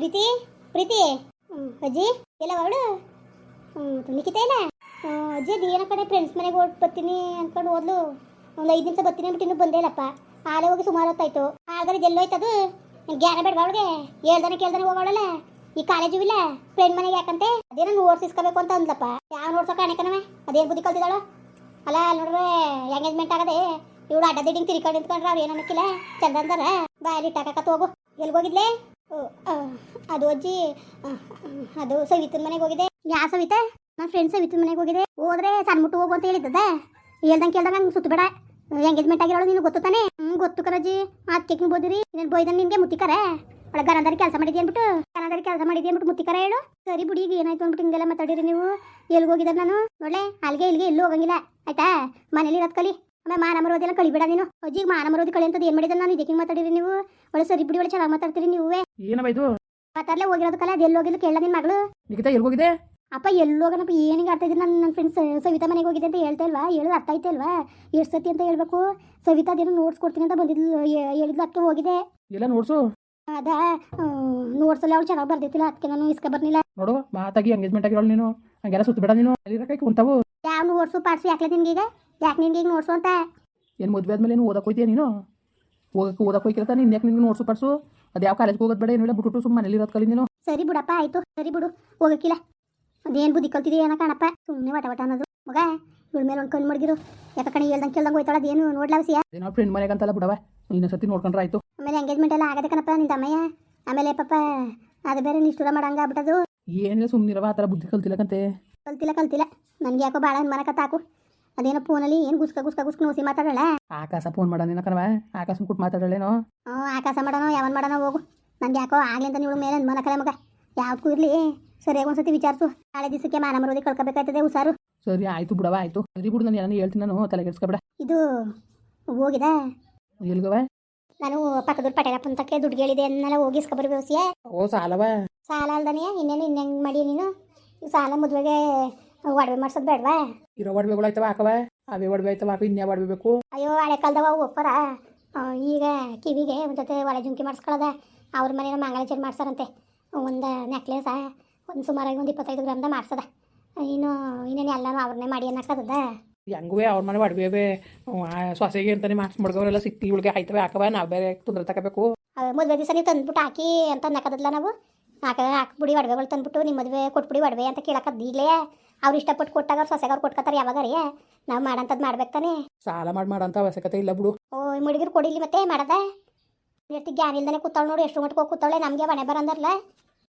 ಪ್ರೀತಿ ಪ್ರೀತಿ. ಅಜ್ಜಿ ಎಲ್ಲ ಅವಳು ಹ್ಞೂ ನಿಖಿತ ಇಲ್ಲ? ಅಜ್ಜಿ ಅದು ಏನೋ ಕಡೆ ಫ್ರೆಂಡ್ಸ್ ಮನೆಗೆ ಹೋಗಿ ಬರ್ತೀನಿ ಅಂದ್ಕೊಂಡು ಓದ್ಲು ಒಂದು ಐದು ನಿಮಿಷ ಬರ್ತೀನಿ ಅಂದ್ಬಿಟ್ಟು ಇನ್ನೂ ಬಂದೇ ಇಲ್ಲಪ್ಪ. ಆಲೆ ಹೋಗಿ ಸುಮಾರು ಹೊತ್ತಾಯ್ತು ಹಾಗಾದ್ರೆ ಇದೆಲ್ಲೋಯ್ತು ಅದು? ಜ್ಞಾನ ಬೇಡವಾ ಅವಳಿಗೆ? ಹೇಳ್ದಾನೆ ಕೇಳ್ದಾನೆ ಹೋಗೋಳಲ್ಲ ಈ ಕಾಲೇಜು ಇಲ್ಲ? ಫ್ರೆಂಡ್ ಮನೆಗೆ ಯಾಕಂತೆ? ಅದೇನೋ ನೋಟ್ಸ್ ಅಂತ ಅಂದ್ಲಪ್ಪ. ಯಾವ ನೋಡ್ಸೋ ಕಾಣಕನವೆ ಅದೇನು ಬುದ್ಧಿ ಕಲ್ತಿದ್ದಾಳು? ಅಲ್ಲ ಅಲ್ಲಿ ನೋಡ್ರೆ ಎಂಗೇಜ್ಮೆಂಟ್ ಆಗದೆ ಇವಳು ಅಡ್ಡ ದಿಡ್ಡಿಂಗ್ ತಿರ್ಕೊಂಡು ನಿಂತ್ಕೊಂಡ್ರೆ ಅವ್ರು ಏನು ಅನ್ನಕ್ಕಿಲ್ಲ. ಚಂದ ಅಂದಾರ. ಬಾಯಲ್ಲಿ ಟಾಕತ್ತು ಹೋಗು ಎಲ್ಲಿ ಹೋಗಿದ್ಲೆ? ಓ, ಆ, ಅದು ಅಜ್ಜಿ ಅದು ಸವಿತನ ಮನೆಗೆ ಹೋಗಿದೆ ಯಾ ಸವಿತೆ ನನ್ನ ಫ್ರೆಂಡ್ ಸವಿತನ ಮನೆಗೆ ಹೋಗಿದೆ ಹೋದ್ರೆ ಸಣ್ಣ ಹೋಗು ಅಂತ ಹೇಳಿದ್ದದ ಹೇಳ್ದಂಗೆ ಕೇಳ್ದಂಗೆ ಹಂಗೆ ಸುತ್ತ ಬೇಡ ಎಂಗೇಜ್ಮೆಂಟ್ ಆಗಿರೋಳು ನಿನಗೆ ಗೊತ್ತು ತಾನೆ? ಹ್ಞೂ ಗೊತ್ತು ಕರಜ್ಜಿ ಅದಕ್ಕೆ ಬೋದಿರಿ. ನೀನು ಬೋಯ್ದನ್ ನಿನಗೆ ಮುತ್ತಿಕರ. ಒಳಗೆ ಗನದಾರಿ ಕೆಲಸ ಮಾಡಿದ್ಯ ಅಂದ್ಬಿಟ್ಟು? ಗನದಾರಿ ಕೆಲಸ ಮಾಡಿದ್ಯ ಅಂದ್ಬಿಟ್ಟು ಮುತ್ತಿಕರ ಹೇಳು. ಸರಿ ಬಿಡಿ, ಈಗ ಏನಾಯ್ತು ಅಂದ್ಬಿಟ್ಟು ಹಿಂಗೆಲ್ಲ ಮಾತಾಡಿರಿ ನೀವು. ಎಲ್ಲಿಗೆ ಹೋಗಿದ್ದಾರೆ ನಾನು? ನೋಡಲೆ ಅಲ್ಲಿಗೆ ಇಲ್ಲಿಗೆ ಎಲ್ಲೂ ಹೋಗಂಗಿಲ್ಲ. ಆಯ್ತಾ? ಮನೇಲಿ ಇರೋದು ಕಲಿ. ಆಮೇಲೆ ಮಾನ ಮರೋದೆಲ್ಲ ಕಳಿಬೇಡ ನೀನು. ಅಜ್ಜಿಗೆ ಮಾನ ಮರೋದಿ ಕಳಿ ಅಂತದ್ದು ಏನು ಮಾಡಿದ್ರೆ ನಾನು? ಇದಕ್ಕೆ ಮಾತಾಡಿರಿ ನೀವು? ಒಳ್ಳೆ ಸರಿ ಬಿಡಿ ಒಳ್ಳೆ ಚೆನ್ನಾಗಿ ಮಾತಾಡ್ತೀರಿ ನೀವೇ. ಏನವ ಇದು? ಮಾತಾಡ್ಲೇ ಹೋಗಿರೋದಕ್ಕಲ್ಲ ಅದು ಎಲ್ಲಿ ಹೋಗಿಲ್ಲ ಕೇಳ ನಿನ್ನ ಮಗಳು? ಎಲ್ಲಿ ಹೋಗಿದೆ? ಅಪ್ಪ ಎಲ್ಲಿ ಹೋಗೋಣಪ್ಪ ಏನಿಗೆ ಆಡ್ತಾ ಇದ್ದೀನಿ ನನ್ನ ನನ್ನ ಫ್ರೆಂಡ್ಸ್ ಸವಿತಾ ಮನೆಗೆ ಹೋಗಿದೆ ಅಂತ ಹೇಳ್ತಾ ಇಲ್ವಾ? ಹೇಳೋದು ಅರ್ಥ ಆಯ್ತಾ ಇಲ್ವಾ? ಎಷ್ಟು ಸತಿ ಅಂತ ಹೇಳ್ಬೇಕು. ಸವಿತಾ ಅದೇನೋ ನೋಟ್ಸ್ ಕೊಡ್ತೀನಿ ಅಂತ ಬಂದಿದ್ಲು ಹೇಳಿದ್ಲು ಅದಕ್ಕೆ ಹೋಗಿದೆ. ಎಲ್ಲ ನೋಡ್ಸು ಅದ ನೋಟ್ಸಲ್ಲಿ ಅವಳು ಚೆನ್ನಾಗಿ ಬರ್ದಿತ್ತಿಲ್ಲ ಅದಕ್ಕೆ ನಾನು ಇಸ್ಕ ಬರ್ನಿಲ್ಲ ನೋಡು ಮಾತಾಗಿ ಎಂಗೇಜ್ಮೆಂಟ್ ಆಗಿರೋಳು ನೀನು. ಹಂಗೆಲ್ಲ ಸುತ್ತಬೇಡ ನೀನು. ಅಲ್ಲಿರಕ್ಕೆ ಕುಂತಾವು? ಯಾವ ನೋಟ್ಸು ಪಾಡ್ಸು ಯಾಕೆ ನಿನ್ಗೆ ಈಗ ಯಾಕೆ ಈಗ ನೋಟ್ಸು ಅಂತ? ಏನು ಮದುವೆ ಆದ್ಮೇಲೆ ಏನು ಓದಕ್ಕೆ ಹೋಯ್ತೀಯ ನೀನು? ಓದಕ್ಕೆ ಓದಕ್ಕೆ ಹೋಯ್ಕಿರತ್ತ ನೀನು ಯಾಕೆ ನಿನ್ಗೆ ನೋಡ್ಸು ಪಾಡ್ಸು ಅದು ಯಾವ ಕಾಲೇಜ್ಗೆ ಹೋಗೋದು ಬೇಡ ಏನಿಲ್ಲ ಬಿಟ್ಟು ಸುಮ್ಮನೆ ಮನೇಲಿ ಇರೋದು ಕಲಿ ನೀನು. ಸರಿ ಬಿಡಪ್ಪ ಆಯ್ತು. ಸರಿ ಬಿಡು. ಹೋಗಕ್ಕಿಲ್ಲ. ಅದೇನು ಬುದ್ಧಿ ಕಲ್ತಿದೀಯ ಏನೋ ಕಾಣಪ್ಪ. ಸುಮ್ಮನೆ ವಟ ವಟ ಅನ್ನೋದು. ಮಗ ಇವಳ ಮೇಲೆ ಒಂದು ಕಣ್ಣು ಮಡಗಿರು. ಯಾಕೆ ಕಣಿ ಹೇಳ್ದಂಗೆ ಕೇಳ್ದಂಗೆ ಹೋಯ್ತಾಳ ಅದೇನು ನೋಡ್ಲಾವಸಿಯ ಏನೋ ಫ್ರೆಂಡ್ ಮನೆಗೆ ಅಂತಲ್ಲ ಬಿಡವ. ಇನ್ನೊಂದು ಸತಿ ನೋಡ್ಕೊಂಡ್ರೆ ಆಯ್ತು. ಆಮೇಲೆ ಎಂಗೇಜ್ಮೆಂಟ್ ಎಲ್ಲ ಆಗದೆ ಕಣಪ್ಪ ನಿಂದ ಅಮ್ಮಯ್ಯ. ಆಮೇಲೆ ಪಾಪ ಅದು ಬೇರೆ ನೀಷ್ಟು ಮಾಡಂಗ ಆಗ್ಬಿಟ್ಟದು. ಏನಿಲ್ಲ ಸುಮ್ಮನಿರವ ಆ ಥರ ಬುದ್ಧಿ ಕಲ್ತಿಲ್ಲಕಂತೆ ಕಲ್ತಿಲ್ಲ ಕಲ್ತಿಲ್ಲ. ನನಗೆ ಯಾಕೋ ಭಾಳ ಮನಕತ್ತಾಕು ಅದೇನೋ ಫೋನಲ್ಲಿ ಏನು ಗುಸ್ಕ ಗುಸ್ಕ ಗುಸ್ಕ ನೋಸಿ ಮಾತಾಡಲ್ಲ ಆಕಾಶ ಫೋನ್ ಮಾಡೋಣ ಕಣವ ಆಕಾಶ ಕೊಟ್ಟು ಮಾತಾಡಲೇನೋ ಹ್ಞೂ ಆಕಾಶ ಮಾಡೋಣ ಯಾವನ್ ಮಾಡೋಣ ಹೋಗು. ನನಗೆ ಯಾಕೋ ಆಗ್ಲಿಂತ ನೀವು ಮೇಲೆ ಮನಕಲೆ ಮಗ. ಯಾವ್ದಕ್ಕೂ ಇರಲಿ. ಸರಿಯಾಗಿ ಒಂದ್ಸತಿ ವಿಚಾರಿಸು. ನಾಳೆ ದಿವಸಕ್ಕೆ ಮಾನ ಮರೋದಿ ಕಳ್ಕೊಬೇಕಾಯ್ತದೆ ಹುಷಾರು. ಸರಿ ಆಯ್ತು ಬಿಡವ ಆಯ್ತು. ಸರಿ ಬಿಡು ನಾನು ಏನೋ ಹೇಳ್ತೀನಿ ನಾನು ತಲೆ ಕೆಡ್ಸ್ಕೊಬೇಡ. ಇದು ಹೋಗಿದೆ? ಎಲ್ಗವ ನಾನು ಪಕ್ಕದೂರು ಪಟೇಲಪ್ಪಂತಕ್ಕೆ ದುಡ್ಡು ಹೇಳಿದೆ ಅನ್ನೆಲ್ಲ ಹೋಗಿಸ್ಕೊಬರ್ಬೇಕು ಓ ಸಾಲವ ಸಾಲ ಅಲ್ದನೆಯ? ಇನ್ನೇನು ಇನ್ನೆಂಗ್ ಮಾಡಿ ನೀನು? ಸಾಲ ಮದುವೆಗೆ ಒಡವೆ ಮಾಡ್ಸೋದು ಬೇಡವಾ? ಇರೋ ಒಡವೆಗಳು ಆಯ್ತವ ಹಾಕವ ಅವೇ ಒಡವೆ ಆಯ್ತವ ಹಾಕು ಇನ್ಯಾವ ಒಡವೆ ಬೇಕು. ಅಯ್ಯೋ ಹಳೆ ಕಾಲದವ ಒಪ್ಪರ? ಈಗ ಕಿವಿಗೆ ಒಂದು ಜೊತೆ ಒಲೆ ಜುಂಕಿ ಮಾಡಿಸ್ಕೊಳ್ಳೋದ. ಅವ್ರ ಮನೇನ ಮಂಗಳಾಚರಣೆ ಮಾಡ್ಸಾರಂತೆ. ಒಂದು ನೆಕ್ಲೇಸ ಒಂದು ಸುಮಾರಾಗಿ ಒಂದು ಇಪ್ಪತ್ತೈದು ಗ್ರಾಮ್ದ ಮಾಡ್ಸದ. ಇನ್ನು ಇನ್ನೇನು ಎಲ್ಲನೂ ಅವ್ರನ್ನೇ ಮಾಡಿ ಅನ್ನಕ್ಕದ ಹೆಂಗೂ ಅವ್ರ ಮನೆ ಒಡವೆ ಸೊಸೆಗೆ ಅಂತಾನೆ ಮಾಡಿಸ್ಬಿಡ್ಗವ್ರೆಲ್ಲ ಸಿಕ್ಕಿ ಸಿಕ್ತಿ ಇವಳಿಗೆ ಆಯ್ತವೆ ಹಾಕವ ನಾವು ಬೇರೆ ತೊಂದರೆ ತಗೋಬೇಕು. ಮದುವೆ ದಿವಸ ನೀವು ತಂದ್ಬಿಟ್ಟು ಹಾಕಿ ಅಂತ ಅನ್ನಕ್ಕದಲ್ಲ ನಾವು? ಹಾಕ ಹಾಕ್ಬಿಡಿ ಒಡವೆಗಳು ತಂದ್ಬಿಟ್ಟು ನಿಮ್ಮ ಮದುವೆ ಕೊಟ್ಬಿಡಿ ಒಡವೆ ಅಂತ ಕೇಳಕ್ಕದ್ದು ಈಗಲೇ ಅವ್ರು ಇಷ್ಟಪಟ್ಟು ಕೊಟ್ಟಾಗ ಅವ್ರು ಸೊಸೆಗೆ ಅವ್ರು ಕೊಟ್ಕೋತಾರೆ ಯಾವಾಗ ರೀ ನಾವು ಮಾಡಂಥದ್ದು ಮಾಡ್ಬೇಕು ತಾನೇ? ಸಾಲ ಮಾಡಿ ಮಾಡಂತ ಅವಶ್ಯಕತೆ ಇಲ್ಲ ಬಿಡು. ಓ ಮಡಿಗಿರು ಕೊಡಿಲಿ ಮತ್ತೆ ಮಾಡದ? ಇರ್ತಿ ಗ್ಯಾನ್ ಇಲ್ದೇ ಕೂತಾಳು ನೋಡಿ ಎಷ್ಟು ಮಟ್ಟಿಗೆ ಹೋಗಿ ಕೂತಾಳೆ ನಮಗೆ ಮನೆ ಬರಂದರ್ಲ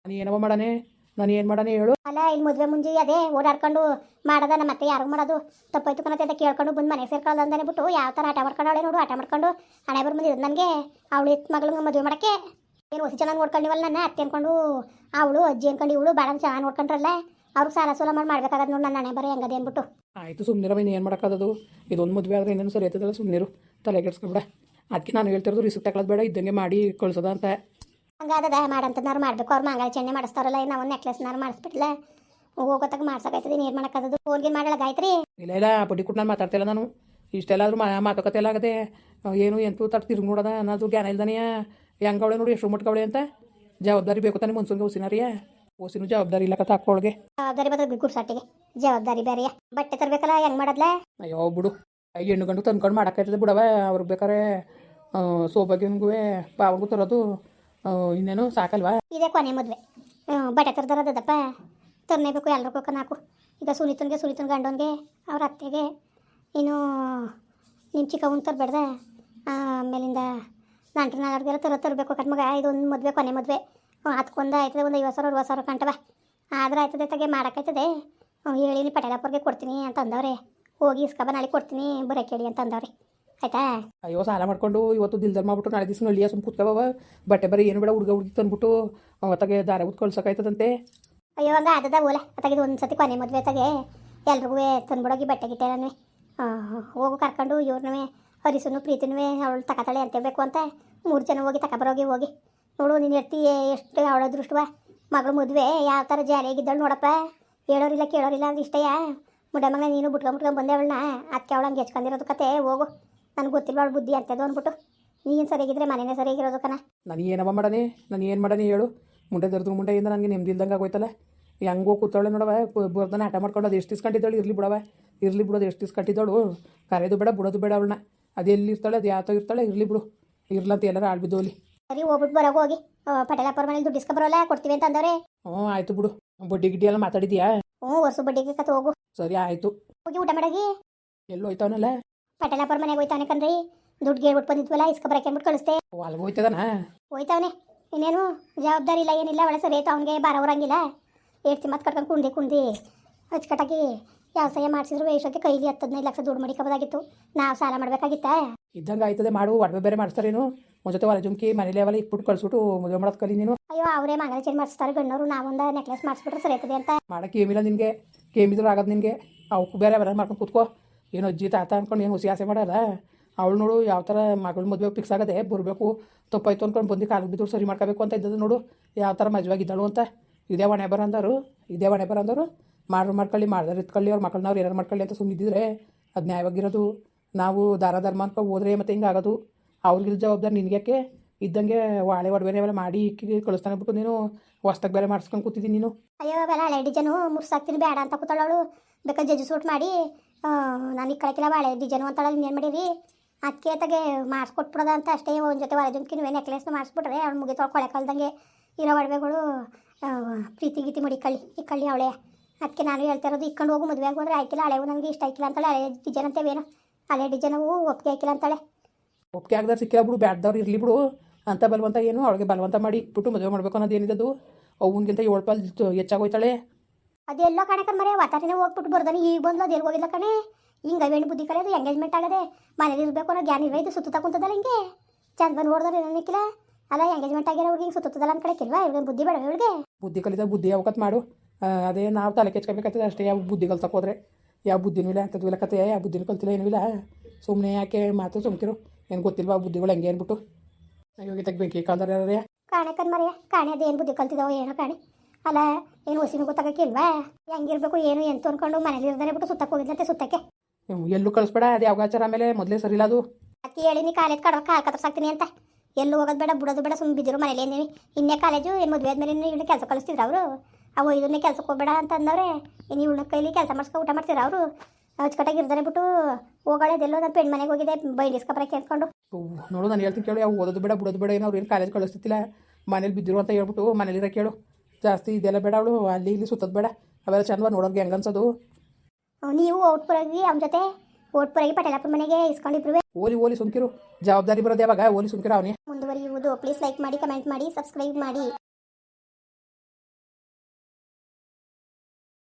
ನಾನು ಏನವ ಮಾಡಾನೆ? ನಾನು ಏನು ಮಾಡಾನೆ ಹೇಳು. ಅಲ್ಲ ಇಲ್ಲಿ ಮದುವೆ ಮುಂಜಿ ಅದೇ ಓಡಾಡ್ಕೊಂಡು ಮಾಡದ ನಮ್ಮ ಮತ್ತೆ ಯಾರು ಮಾಡೋದು. ತಪ್ಪಾಯ್ತು ಕಣತೆ ಅಂತ ಕೇಳ್ಕೊಂಡು ಬಂದು ಮನೆ ಸೇರ್ಕೊಳ್ಳೋದು ಅಂತಾನೆ ಬಿಟ್ಟು ಯಾವ ಥರ ಆಟ ಮಾಡ್ಕೊಂಡವಳೆ ನೋಡು ಆಟ ಮಾಡ್ಕೊಂಡು ಹಣೆ ಬರ್ ಬಂದಿದ್ದು ನನಗೆ. ಅವಳು ಇತ್ತು ಮಗಳಿಗೆ ಮದುವೆ ಮಾಡೋಕ್ಕೆ. ಏನು ಹೊಸ ಚೆನ್ನಾಗಿ ನೋಡ್ಕೊಂಡಿವಲ್ಲ ನನ್ನ? ಅತ್ತೆ ಅನ್ಕೊಂಡು ಅವಳು ಅಜ್ಜಿ ಅನ್ಕೊಂಡು ಇವಳು ಭಾಳ ಚೆನ್ನಾಗಿ ನೋಡ್ಕೊಂಡ್ರಲ್ಲ? ಅವ್ರಿಗೆ ಸಾಲ ಸೋಲ ಮಾಡಿ ಮಾಡ್ಬೇಕಾಗದ್ ನೋಡಿ ನನ್ನ ಹಣೆ ಬರೋ ಹೆಂಗದೆ ಅಂದ್ಬಿಟ್ಟು ಆಯಿತು ನೀನು ಏನು ಮಾಡೋಕ್ಕಾಗದು ಇದೊಂದು ಮದುವೆ ಆದರೆ ಇನ್ನೊಂದು ಸರಿ ಎತ್ತದಲ್ಲ ಸುಮ್ಮನಿರು ತಲೆ ಕೆಡ್ಸ್ಕೊಬೇಡ. ಅದಕ್ಕೆ ನಾನು ಹೇಳ್ತಿರೋದು ರಿಸ್ಕ್ ತಗೊಳ್ಳೋದು ಬೇಡ ಇದ್ದಂಗೆ ಮಾಡಿ ಕಳ್ಸೋದ ಅಂತ. ಹಂಗಾದದ ಮಾಡಂತನಾರು ಮಾಡಬೇಕು. ಅವ್ರು ಚೆನ್ನೆ ಮಾಡಿಸ್ತಾರಲ್ಲ ನಾವು ನೆಕ್ಲೆಸ್ನಾರು ಮಾಡಿಸ್ಬಿಟ್ಟಿಲ್ಲ ಹೋಗೋತಕ್ಕ ಮಾಡ್ಸೋಕೈತದೆ ನೀರು ಫೋನ್ ಫೋನ್ಗೆ ಮಾಡಲ್ಲ ಗಾಯತ್ರಿ? ಇಲ್ಲ ಇಲ್ಲ ಪುಡಿ ಕೊಟ್ಟು ನಾನು ಮಾತಾಡ್ತಿಲ್ಲ ನಾನು. ಇಷ್ಟೆಲ್ಲಾದರೂ ಮಾತುಕತೆ ಎಲ್ಲ ಆಗದೆ ಏನು ಎಂತೂ ತಟ್ಟು ತಿರುಗಿ ನೋಡೋದ ಅನ್ನೋದು ಜ್ಞಾನ ಇಲ್ದಾನೆಯ? ಹೆಂಗವಳೆ ನೋಡಿ ಎಷ್ಟು ಮುಟ್ಕವಳೆ ಅಂತ? ಜವಾಬ್ದಾರಿ ಬೇಕು ತಾನೆ ಮುನ್ಸೂನ್ಗೆ ಹೊಸಿನಾರಿಯ ಓಸಿನೂ ಜವಾಬ್ದಾರಿ ಇಲ್ಲ ಕತ್ತ ಹಾಕೋಳ್ಗೆ. ಜವಾಬ್ದಾರಿ ಬರ್ತದೆ ಗುಡ್ಸಾಟಿಗೆ ಜವಾಬ್ದಾರಿ ಬೇರೆಯ ಬಟ್ಟೆ ತರಬೇಕಲ್ಲ ಹೆಂಗ್ ಮಾಡದ್ಲೆ? ಅಯ್ಯೋ ಬಿಡು. ಹೆಣ್ಣು ಗಂಡು ತಂದ್ಕೊಂಡು ಮಾಡೋಕ್ಕಾಯ್ತದೆ ಬಿಡವ ಅವ್ರಿಗೆ ಬೇಕಾರೆ ಸೌಭಾಗ್ಯನಿಗೂ ಪಾವಗೂ ತರೋದು ಇನ್ನೇನು ಸಾಕಲ್ವಾ? ಇದೇ ಕೊನೆ ಮದುವೆ. ಬಟ್ಟೆ ತರದರದಪ್ಪ ತರನೇಬೇಕು ಎಲ್ರಿಗೂ ನಾಲ್ಕು. ಈಗ ಸುನೀತನ್ಗೆ ಸುನೀತನ ಗಂಡನ್ಗೆ ಅವ್ರ ಅತ್ತೆಗೆ. ಇನ್ನು ನಿಮ್ಮ ಚಿಕ್ಕವನ್ ತರಬೇಡ್ದೆ. ಆಮೇಲಿಂದ ನಂಟ್ರ ನಾಲ್ಕು ತರ ತರಬೇಕು. ಕಟ್ ಮಗ ಇದೊಂದು ಮದುವೆ ಕೊನೆ ಮದುವೆ. ಹತ್ಕೊಂದ ಆಯ್ತದೆ ಒಂದು ಐವತ್ತು ಸಾವಿರ ಅರವತ್ತು ಸಾವಿರ ಕಂಟವ. ಆದ್ರೆ ಆಯ್ತದೆ ತಗೆ ಮಾಡೋಕ್ಕಾಯ್ತದೆ. ಹೇಳಿನಿ ಪಟೇಲಪ್ಪರಿಗೆ ಕೊಡ್ತೀನಿ ಅಂತ ಅಂದವ್ರೆ ಹೋಗಿ ಇಸ್ಕಬ ನಾಳೆ ಕೊಡ್ತೀನಿ ಬರೋಕೆ ಹೇಳಿ ಅಂತ ಅಂದವ್ರೆ ಆಯ್ತಾ? ಅಯ್ಯೋ ಸಾಲ ಮಾಡ್ಕೊಂಡು ಇವತ್ತು ದಿಲ್ದಲ್ಲಿ ಮಾಡ್ಬಿಟ್ಟು ನಾಳೆ ದಿವಸ ನೋಡಿ ಸುಮ್ಮ ಕೂತ್ಕೋವ ಬಟ್ಟೆ ಬರೀ ಏನು ಬೇಡ ಹುಡುಗ ಹುಡುಗಿ ತಂದ್ಬಿಟ್ಟು ಅವತ್ತಾಗೆ ದಾರ ಉತ್ ಕಳ್ಸೋಕಾಯ್ತದಂತೆ ಅಯ್ಯೋ ಹಂಗ ಅದದ ಓಲೆ. ಅತ್ತಾಗಿದ್ದು ಒಂದು ಸತಿ ಕೊನೆ ಮದುವೆ ತಗೆ. ಎಲ್ರಿಗೂ ತಂದ್ಬಿಡೋಗಿ ಬಟ್ಟೆ ಗಿಟ್ಟೆ ನಾನು ಹೋಗು ಕರ್ಕೊಂಡು ಇವ್ರನ್ನೂ ಹರಿಸುನು ಪ್ರೀತಿನೂ ಅವಳು ತಕತಾಳೆ ಅಂತೇಳ್ಬೇಕು ಅಂತ ಮೂರು ಜನ ಹೋಗಿ ತಗೊಬರೋಗಿ ಹೋಗಿ. ನೋಡು, ನೀನು ಎತ್ತಿ ಎಷ್ಟು ಅವಳ ದೃಷ್ಟವ ಮಗಳು ಮದುವೆ, ಯಾವ ಥರ ಜಾರಿಯಾಗಿದ್ದಳು ನೋಡಪ್ಪ. ಹೇಳೋರಿಲ್ಲ, ಕೇಳೋರಿಲ್ಲ ಅಂತ ಇಷ್ಟಯ್ಯ. ಮುಡ ಮಗ, ನೀನು ಬಿಟ್ಕೊಂಬಿಟ್ಕೊಂಡು ಬಿಟ್ಕೊಂಡ್ ಬಂದೆ ಅವಳನ್ನ ಅದಕ್ಕೆ ಅವಳು ಹಂಗೆ ಹೆಚ್ಕೊಂಡಿರೋದು ಕತೆ, ಹೋಗು. ನನಗೆ ಗೊತ್ತಿಲ್ಲ ಅವಳು ಬುದ್ಧಿ ಅಂತದ್ದು ಅಂದ್ಬಿಟ್ಟು. ನೀನು ಸರಿಯಾಗಿದ್ರೆ ಮನೆಯೇ ಸರಿಯಾಗಿರೋದು ಕಣ. ನಾನು ಏನವ ಮಾಡನೆ ನಾನು ಏನು ಮಾಡನೆ ಹೇಳು. ಮುಂಡೆ ದರ್ದ್ರ ಮುಂಡೆಯಿಂದ ನನಗೆ ನೆಮ್ಮದಿ ಇಲ್ದಂಗೆ ಆಗೋಯ್ತಲ್ಲ. ಹೆಂಗೋ ಕೂತಾಳೆ ನೋಡವ ಬರ್ದನ ಆಟ ಮಾಡ್ಕೊಂಡು ಅದು ಎಷ್ಟು ಇಸ್ಕೊಂಡಿದ್ದಾಳು ಇರಲಿ ಬಿಡವ. ಇರಲಿ ಬಿಡೋದು ಎಷ್ಟು ಇಸ್ಕೊಂಡಿದ್ದಾಳು ಕರೆಯೋದು ಬೇಡ, ಬಿಡೋದು ಬೇಡ ಅವಳನ್ನ ಅದು ಎಲ್ಲಿ ಇರ್ತಾಳೆ ಅದು ಯಾತೋ ಇರ್ತಾಳೆ ಇರ್ಲಿ ಬಿಡು. ಇರ್ಲಂತ ಎಲ್ಲರ ಆಳ್ಬಿದ್ದೋಲಿ ಸರಿ ಹೋಗ್ಬಿಟ್ಟು ಬರೋ ಹೋಗಿ. ಪಟೇಲಪ್ಪರ ಮನೇಲಿ ದುಡ್ಡು ಇಸ್ಕೊಬರೋಲ್ಲ ಕೊಡ್ತೀವಿ ಅಂತ ಅಂದವ್ರೆ. ಹ್ಞೂ ಆಯ್ತು ಬಿಡು. ಬಡ್ಡಿ ಗಿಡ್ಡಿ ಎಲ್ಲ ಮಾತಾಡಿದ್ಯಾ? ಹ್ಞೂ ವರ್ಷ ಬಡ್ಡಿಗೆ ಕತ್ ಹೋಗು. ಸರಿ ಆಯ್ತು. ಹೋಗಿ ಊಟ ಮಾಡಾಗಿ. ಎಲ್ಲಿ ಹೋಯ್ತಾವನಲ್ಲ? ಪಟೇಲಪ್ಪರ ಮನೆಗೆ ಹೋಯ್ತಾನೆ ಕಣ್ರಿ. ದುಡ್ಡು ಗೇಳ್ಬಿಟ್ಟು ಬಂದಿದ್ವಲ್ಲ ಇಸ್ಕೊಬರಕ್ಕೆ ಅಂದ್ಬಿಟ್ಟು ಕಳಿಸ್ದೆ. ಅಲ್ಗೆ ಹೋಯ್ತದನ? ಹೋಯ್ತಾವನೆ. ಇನ್ನೇನು ಜವಾಬ್ದಾರಿ ಇಲ್ಲ ಏನಿಲ್ಲ ಒಳ್ಳೆ ಸರಿ ಆಯ್ತು ಬಾರ ಬಾರವರಂಗಿಲ್ಲ ಏಡ್ತಿ ಮತ್ತೆ ಕಟ್ಕೊಂಡು ಕುಂದಿ ಕುಂದಿ. ಅಚ್ಚುಕಟ್ಟಾಗಿ ವ್ಯವಸಾಯ ಮಾಡಿಸಿದ್ರು? ವೇಷಕ್ಕೆ ಕೈಲಿ ಹತ್ತದೈದು ಲಕ್ಷ ದುಡ್ಡು ಮಡಿಕೋಬೋದಾಗಿತ್ತು ನಾವು ಸಾಲ ಮಾಡಬೇಕಾಗಿತ್ತಾ? ಇದ್ದಂಗೆ ಆಯ್ತದೆ ಮಾಡು ಒಡವೆ ಬೇರೆ ಮಾಡಿಸ್ತಾರೇನು ಒಂದು ಜೊತೆ ಹೊರ ಜುಮ್ಕಿ ಮನೇಲಿ ಅವೆಲ್ಲ ಇಟ್ಬಿಟ್ಟು ಕಳ್ಸಿಬಿಟ್ಟು ಮದುವೆ ಮಾಡೋದು ಕಲಿ ನೀನು. ಅಯ್ಯೋ ಅವರೇ ಮಂಗಲ ಚೇಂಜ್ ಮಾಡಿಸ್ತಾರೆ ಗಣ್ಣವರು ನಾವೊಂದು ನೆಕ್ಲೆಸ್ ಮಾಡಿಸ್ಬಿಟ್ರೆ ಸರಿ ಆಯ್ತದೆ ಅಂತ. ಮಾಡೋಕ್ಕೆ ಏಮಿಲ್ಲ ನಿನಗೆ. ಕೇಮಿದ್ರು ಆಗೋದು ನಿನಗೆ. ಅವಕ್ಕೆ ಬೇರೆ ಬೇರೆ ಮಾಡ್ಕೊಂಡು ಕೂತ್ಕೋ. ಏನು ಅಜ್ಜಿ ತಾತ ಅಂದ್ಕೊಂಡು ಏನು ಹುಸಿ ಆಸೆ ಮಾಡಲ್ಲ ಅವಳು ನೋಡು ಯಾವ ಥರ ಮಗಳು ಮದುವೆ ಫಿಕ್ಸ್ ಆಗದೆ ಬರಬೇಕು ತಪ್ಪಾಯ್ತು ಅಂದ್ಕೊಂಡು ಬಂದು ಕಾಲಿಗೆ ಬಿದ್ದು ಸರಿ ಮಾಡ್ಕೋಬೇಕು ಅಂತ ಇದ್ದದ್ದು ನೋಡು. ಯಾವ ಥರ ಮಜವಾಗಿದ್ದಾಳು ಅಂತ. ಇದೇ ಹೊಣೆ ಬರ ಅಂದರು ಇದೇ ಹೊಣೆ ಬರ ಅಂದರು ಮಾಡ್ರು ಮಾಡ್ಕೊಳ್ಳಿ, ಮಾಡ್ದಾರೆ ಇತ್ಕೊಳ್ಳಿ ಅವ್ರು ಮಕ್ಕಳನ್ನ ಅವ್ರು ಏನಾರು ಮಾಡ್ಕೊಳ್ಳಿ ಅಂತ ಸುಮ್ಮನಿದ್ದಿದ್ರೆ ಅದು ನ್ಯಾಯವಾಗಿರೋದು. ನಾವು ದಾರ ಧರ್ಮ ಅಂತ ಹೋದ್ರೆ ಮತ್ತೆ ಹಿಂಗೆ ಆಗೋದು ಅವ್ರಿಗಿಲ್ಲ ಜವಾಬ್ದಾರಿ ನಿನಗ್ಯಾಕೆ ಇದ್ದಂಗೆ ವಾಳೆ ಒಡವೆನೆ ಅವೆಲ್ಲ ಮಾಡಿ ಇಕ್ಕಿ ಕಳಿಸ್ತಾನೆ ಬಿಟ್ಟು ನೀನು ಹೊಸ್ದಾಗ ಬೇರೆ ಮಾಡಿಸ್ಕೊಂಡು ಕೂತಿದ್ದೀನಿ ನೀನು. ಅಯ್ಯೋ, ಅವೆಲ್ಲ ಹಳೆ ಡಿಜನು, ಮುರ್ಸಾಕ್ತೀನಿ ಬೇಡ ಅಂತ ಕೂತಾಳವಳು ಬೇಕಾದ್ರೆ ಜಜ್ಜು ಸೂಟ್ ಮಾಡಿ ನಾನು ಈ ಕಳಕಿಲ್ಲ ಬಾಳೆ ಡಿಜನು ಅಂತಾಳೆ ಏನು ಮಾಡೀರಿ ಅದಕ್ಕೆ ತಗೆ ಮಾಡಿಸ್ಕೊಟ್ಬಿಡೋದ ಅಂತ ಅಷ್ಟೇ ಒಂದು ಜೊತೆ ಹೊರ ಜುಮ್ಕಿ ನೀವೇ ನೆಕ್ಲೆಸ್ನ ಮಾಡಿಸ್ಬಿಟ್ರೆ ಅವ್ಳು ಮುಗಿತೊಳಗೆ ಕೊಳೆ ಕಲ್ದಂಗೆ ಇರೋ ಒಡವೆಗಳು ಪ್ರೀತಿ ಗೀತಿ ಮಾಡಿ ಕಳ್ಳಿ ಈ ಕಳ್ಳಿ ಅವಳೆ. ಅದಕ್ಕೆ ನಾನು ಹೇಳ್ತಾ ಇರೋದು ಇಕ್ಕೊಂಡು ಹೋಗು ಮದುವೆ ಆಗೋದ್ರೆ ಆಯ್ಕಿಲ್ಲ ಹಳೆವು ನನಗೆ ಇಷ್ಟ ಆಯ್ಕಿಲ್ಲ ಅಂತಾಳೆ ಹಳೆ ಡಿಜನ್ ಅಂತೇವೇನು ಹಳೆ ಡಿಜನವು ಒಪ್ಪಿಗೆ ಆಯ್ಕಿಲ್ಲ ಅಂತಾಳೆ. ಒಪ್ಪಿಗೆ ಆಗದಾರ ಸಿಕ್ಕಿಲ್ಲ ಬಿಡು ಬ್ಯಾಡ್ದವ್ರು ಇರಲಿ ಬಿಡು. ಅಂತ ಬಲವಂತ ಏನು ಅವಳಿಗೆ ಬಲವಂತ ಮಾಡಿ ಇಟ್ಬಿಟ್ಟು ಮದುವೆ ಮಾಡಬೇಕು ಅನ್ನೋದು ಏನಿದದು ಅವನಿಗಿಂತ ಏಳು ಪಾಲ್ ಹೆಚ್ಚಾಗೋಯ್ತಾಳೆ ಅದೆಲ್ಲ ಕಣಕ ಮರೆ ವಾತಾವರಣ ಹೋಗ್ಬಿಟ್ಟು ಬರ್ದಾನೆ ಈಗ ಬಂದ್ಲು ಅದು ಎಲ್ಲಿ ಹೋಗಿಲ್ಲ ಕಣೆ. ಹಿಂಗೆ ಅವೇಣಿ ಬುದ್ಧಿ ಕಳೆದು ಎಂಗೇಜ್ಮೆಂಟ್ ಆಗದೆ ಮನೇಲಿ ಇರಬೇಕು ಅನ್ನೋ ಜ್ಞಾನ ಇರೋದು ಸುತ್ತ ಕುಂತದಲ್ಲ ಹಿಂಗೆ. ಚಂದ ಬಂದು ನೋಡಿದ್ರೆ ಏನಕ್ಕಿಲ್ಲ ಅಲ್ಲ ಎಂಗೇಜ್ಮೆಂಟ್ ಆಗಿರೋ ಹುಡುಗಿ ಸುತ್ತದಲ್ಲ ಅಂತ ಕಡೆಕಿಲ್ವಾ ಇವ್ರಿಗೆ ಬುದ್ಧಿ ಬೇಡ ಇವಳಿಗೆ? ಬುದ್ಧಿ ಕಲಿತ ಬುದ್ಧಿ ಯಾವಕತ್ ಮಾಡು. ಅದೇ ನಾವು ತಲೆ ಕೆಚ್ಕೋಬೇಕಾಗ್ತದೆ ಅಷ್ಟೇ ಯಾವ ಬುದ್ಧಿ ಕಲ್ತಕ್ಕೆ ಹೋದ್ರೆ. ಯಾವ ಬುದ್ಧಿನೂ ಇಲ್ಲ ಅಂಥದ್ದು ಇಲ್ಲ ಕತೆ ಯಾವ ಬುದ್ಧಿನೂ ಕಲ್ತಿಲ್ಲ ಏನೂ ಇಲ್ಲ. ಸುಮ್ಮನೆ ಯಾಕೆ ಮಾತು ಸುಮ್ಕಿರು? ಏನು ಗೊತ್ತಿಲ್ವಾ ಬುದ್ಧಿಗಳು ಹೆಂಗೆ ಅಂದ್ಬಿಟ್ಟು ಅಯ್ಯೋ ತೆಗ್ಬೇಕು ಬೆಂಕಿ ಕಾಲ್ದಾರ ಯಾರೇ ಕಾಣೆ ಕಣ್ಮರೆಯ ಕಾಣೆ ಅದೇನು ಬುದ್ಧಿ ಕಲ್ತಿದ್ದಾವೆ ಏನೋ ಕಾಣೆ. ಅಲ್ಲ ಏನು ಹೊಸಿನ ಗೊತ್ತಾಗಕ್ಕಿಲ್ವಾ? ಹೆಂಗಿರ್ಬೇಕು ಏನು ಎಂತ ಅನ್ಕೊಂಡು ಮನೇಲಿ ಇರ್ದಾನೆ ಬಿಟ್ಟು ಸುತ್ತಕ್ಕೆ ಹೋಗಿದ್ಲಂತೆ ಸುತ್ತಕ್ಕೆ. ಎಲ್ಲೂ ಕಳಿಸ್ಬೇಡ ಅದು ಯಾವ ಆಚಾರ ಆಮೇಲೆ ಮೊದಲೇ ಸರಿಲ್ಲ ಅದು. ಅಕ್ಕಿ ಹೇಳಿ ನೀ ಕಾಲೇಜ್ ಕಡೋಕೆ ಕಾಲ್ ಕತ್ತರ್ಸಾಕ್ತೀನಿ ಅಂತ. ಎಲ್ಲೂ ಹೋಗೋದು ಬೇಡ ಬಿಡೋದು ಬೇಡ ಸುಮ್ಮನೆ ಬಿದ್ದಿರು ಮನೇಲಿ ಏನೇವಿ ಇನ್ನೇ ಕಾಲೇಜು ಏನು ಮದುವೆ ಆದ್ಮೇಲೆ ಇವಳು ಕೆಲಸ ಕಳಿಸ್ತಿದ್ರು ಅವರು. ಅವು ಇದನ್ನೇ ಕೆಲಸಕ್ಕೆ ಹೋಗ್ಬೇಡ ಅಂತ ಅಂದವ್ರೆ. ಇನ್ನು ಇವಳ ಕೈಲಿ ಕೆಲಸ ಮಾಡಿಸ್ಕೊ ಊಟ ಮಾಡ್ತಿದ್ರು ಅವರು. ಅಚ್ಚುಕಟ್ಟಾಗಿ ಇರ್ತಾರೆ ಬಿಟ್ಟು ಹೋಗೋಳೆದೆಲ್ಲೋ ನನ್ನ ಪೆಣ್ ಮನೆಗೆ ಹೋಗಿದೆ ಬೈಲಿಸ್ಕೊಬರಕ್ಕೆ ಅಂದ್ಕೊಂಡು. ಓ, ನೋಡು ನಾನು ಹೇಳ್ತೀನಿ ಕೇಳು ಯಾವ ಓದೋದು ಬೇಡ ಬಿಡೋದು ಬೇಡ ಏನೋ ಅವ್ರು ಏನು ಕಾಲೇಜ್ ಕಳಿಸ್ತಿಲ್ಲ ಮನೇಲಿ ಬಿದ್ದಿರು ಅಂತ ಹೇಳ್ಬಿಟ್ಟು ಮನೇಲಿರೋ ಕೇಳು. ಜಾಸ್ತಿ ಇದೆಲ್ಲ ಬೇಡ ಅವಳು ಅಲ್ಲಿ ಇಲ್ಲಿ ಸುತ್ತೋದು ಬೇಡ. ಅವೆಲ್ಲ ಚಂದ ನೋಡೋದು ಹೆಂಗೆ ಅನ್ಸೋದು. ನೀವು ಔಟ್ಪುರಾಗಿ ಅವನ ಜೊತೆ. ಔಟ್ಪುರಾಗಿ ಪಟೇಲಪ್ಪನ ಮನೆಗೆ ಇಸ್ಕೊಂಡಿದ್ರು ಓಲಿ ಓಲಿ ಸುಮ್ಕಿರು. ಜವಾಬ್ದಾರಿ ಬರೋದು ಯಾವಾಗ? ಓಲಿ ಸುಮ್ಕಿರು ಅವನೇ. ಮುಂದುವರಿಯುವುದು. ಪ್ಲೀಸ್ ಲೈಕ್ ಮಾಡಿ ಕಮೆಂಟ್ ಮಾಡಿ ಸಬ್ಸ್ಕ್ರೈಬ್ ಮಾಡಿ.